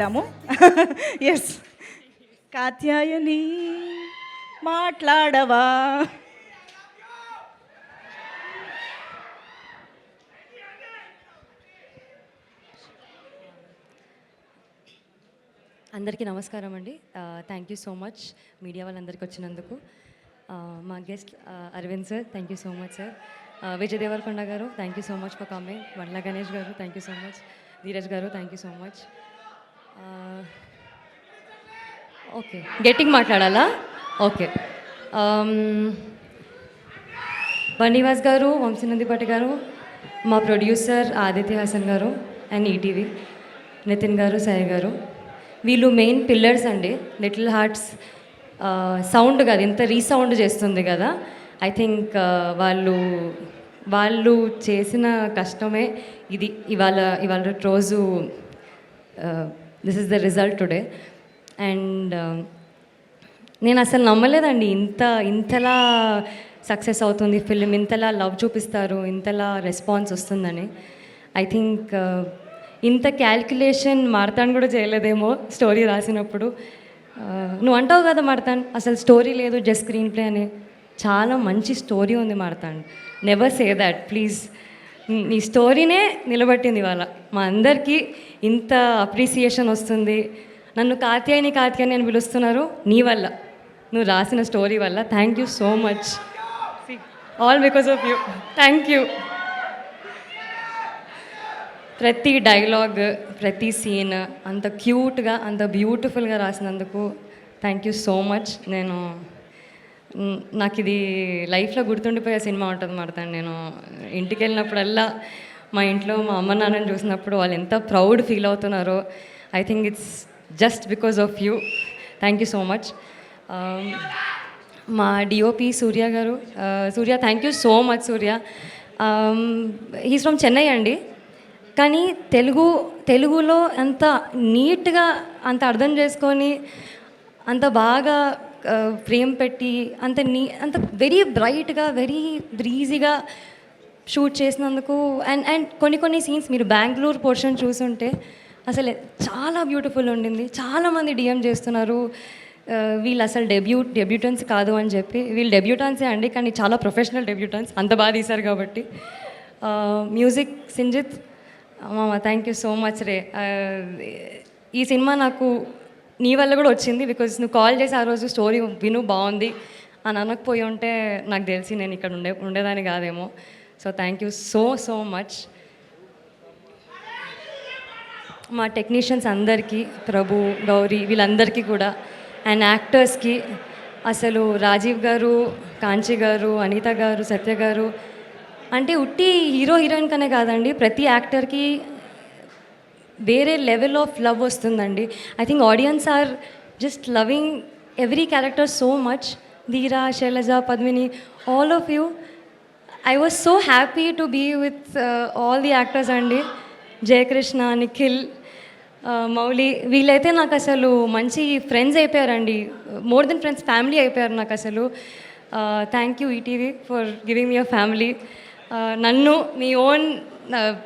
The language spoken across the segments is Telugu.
దాము ఎస్ కాత్యాయని మాట్లాడవా? అందరికీ నమస్కారం అండి. Thank you so much media వాళ్ళందరికీ వచ్చినందుకు. మా guest Arvind sir thank you so much sir Vijay Deverakonda garu thank you so much for coming Vandla Ganesh garu thank you so much Dheeraj garu thank you so much okay. Getting మాట్లాడాలా? ఓకే. బండివాస్ గారు వంశీనందిపాటి గారు మా ప్రొడ్యూసర్ ఆదిత్య హాసన్ గారు అండ్ ఈటీవీ నితిన్ గారు సాయి గారు. వీళ్ళు మెయిన్ పిల్లర్స్ అండి. లిటిల్ హార్ట్స్ సౌండ్ కాదు ఇంత రీసౌండ్ చేస్తుంది కదా. ఐ థింక్ వాళ్ళు వాళ్ళు చేసిన కష్టమే ఇది. ఇవాళ ఇవాళ రోజు this is the result today and నేను అసలు నమ్మలేదండి. ఇంత ఇంతలా సక్సెస్ అవుతుంది ఫిలిం ఇంతలా లవ్ చూపిస్తారు ఇంతలా రెస్పాన్స్ వస్తుందని. ఐ థింక్ uh, ఇంత క్యాల్కులేషన్ మార్తాన్ కూడా చేయలేదేమో స్టోరీ రాసినప్పుడు. Uh, నువ్వు అంటావు కదా మార్తాన్ అసలు స్టోరీ లేదు జస్ట్ స్క్రీన్ ప్లే అని. చాలా మంచి స్టోరీ ఉంది Marthand. Never say that please నీ స్టోరీనే నిలబట్టింది ఇవాళ. మా అందరికీ ఇంత అప్రిసియేషన్ వస్తుంది. నన్ను కాత్యాయని కాత్యాయని అని పిలుస్తున్నారు నీ వల్ల. నువ్వు రాసిన స్టోరీ వల్ల. Thank you so much all because of you thank you ప్రతి డైలాగ్ ప్రతి సీన్ అంత క్యూట్గా అంత బ్యూటిఫుల్గా రాసినందుకు థ్యాంక్ యూ సో మచ్ నేను నాకు ఇది లైఫ్లో గుర్తుండిపోయే సినిమా ఉంటుంది మరతాను నేను ఇంటికి వెళ్ళినప్పుడల్లా మా ఇంట్లో మా అమ్మ నాన్నని చూసినప్పుడు వాళ్ళు ఎంత ప్రౌడ్ ఫీల్ అవుతున్నారో I think it's just because of you. Thank you so much. మా DOP Surya garu Surya thank you so much Surya. He's from Chennai అండి. కానీ తెలుగు తెలుగులో అంత నీట్గా అంత అర్థం చేసుకొని అంత బాగా ఫ్రేమ్ పెట్టి అంత నీ అంత వెరీ బ్రైట్గా వెరీ బ్రీజీగా షూట్ చేసినందుకు అండ్ అండ్ కొన్ని కొన్ని సీన్స్ మీరు బెంగళూరు పోర్షన్ చూసుంటే అసలు చాలా బ్యూటిఫుల్ ఉండింది. చాలామంది డిఎం చేస్తున్నారు వీళ్ళు అసలు డెబ్యూ డెబ్యూటన్స్ కాదు అని చెప్పి. వీళ్ళు డెబ్యూటాన్సే అండి కానీ చాలా ప్రొఫెషనల్ డెబ్యూటాన్స్ అంత బాగా తీశారు కాబట్టి. మ్యూజిక్ సింజిత్ మామ థ్యాంక్ యూ సో మచ్ రే. ఈ సినిమా నాకు నీ వల్ల కూడా వచ్చింది బికాజ్ నువ్వు కాల్ చేసి ఆ రోజు స్టోరీ విను బాగుంది. అని అనకపోయి ఉంటే నాకు తెలిసి నేను ఇక్కడ ఉండే ఉండేదాన్ని కాదేమో. So thank you so so much మా టెక్నీషియన్స్ అందరికీ ప్రభు గౌరీ వీళ్ళందరికీ కూడా అండ్ యాక్టర్స్కి అసలు రాజీవ్ గారు కాంచి గారు అనిత గారు సత్య గారు అంటే ఉట్టి హీరో హీరోయిన్ కనే కాదండి ప్రతి యాక్టర్కి వేరే లెవెల్ ఆఫ్ లవ్ వస్తుందండి. I think audience are just loving every character so much Dheera Shailaja Padmini all of you I was so happy to be with all the actors అండి జయకృష్ణ నిఖిల్ మౌలి వీళ్ళైతే నాకు అసలు మంచి ఫ్రెండ్స్ అయిపోయారండి. మోర్ దెన్ ఫ్రెండ్స్ ఫ్యామిలీ అయిపోయారు నాకు అసలు. Thank you ETV for giving me family నన్ను మీ ఓన్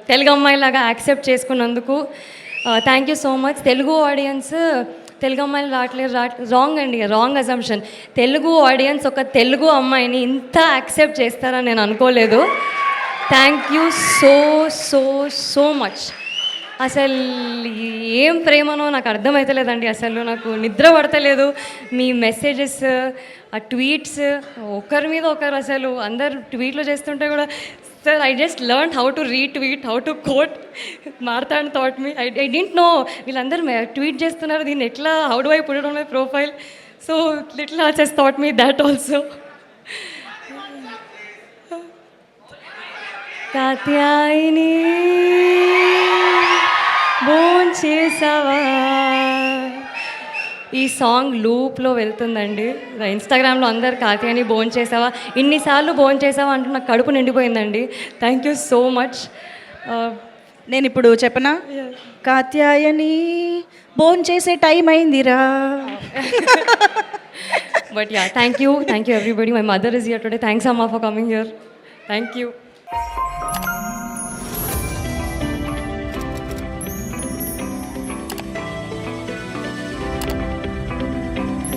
తెలుగు అమ్మాయిలాగా యాక్సెప్ట్ చేసుకున్నందుకు thank you so much Telugu audience Telugu అమ్మాయిలు రావట్లేదు రా రాంగ్ అండి రాంగ్ అజంప్షన్ తెలుగు ఆడియన్స్ ఒక తెలుగు అమ్మాయిని ఇంత యాక్సెప్ట్ చేస్తారని నేను అనుకోలేదు. Thank you so so so much అసలు ఏం ప్రేమనో నాకు అర్థమవుతలేదండి అసలు నాకు నిద్ర పడతలేదు. మీ మెసేజెస్ ఆ ట్వీట్స్ ఒకరి మీద ఒకరు అసలు అందరు ట్వీట్లు చేస్తుంటే కూడా sir I just learn how to retweet how to quote Marthand taught me I I didn't know వీళ్ళందరూ ట్వీట్ చేస్తున్నారు. దీన్ని ఎట్లా how do I put my profile so little hearts taught me that also Katyayani చేసావా ఈ సాంగ్ లూప్లో వెళ్తుందండి. ఇన్స్టాగ్రామ్లో అందరు కాత్యాయని బోన్ చేసావా ఇన్నిసార్లు బోన్ చేసావా అంటూ నాకు కడుపు నిండిపోయిందండి. థ్యాంక్ యూ సో మచ్ నేను ఇప్పుడు చెప్పనా? కాత్యాయని భోన్ చేసే టైం అయిందిరా. But ya thank you thank you everybody my mother is here today thanks అమ్మా for coming here thank you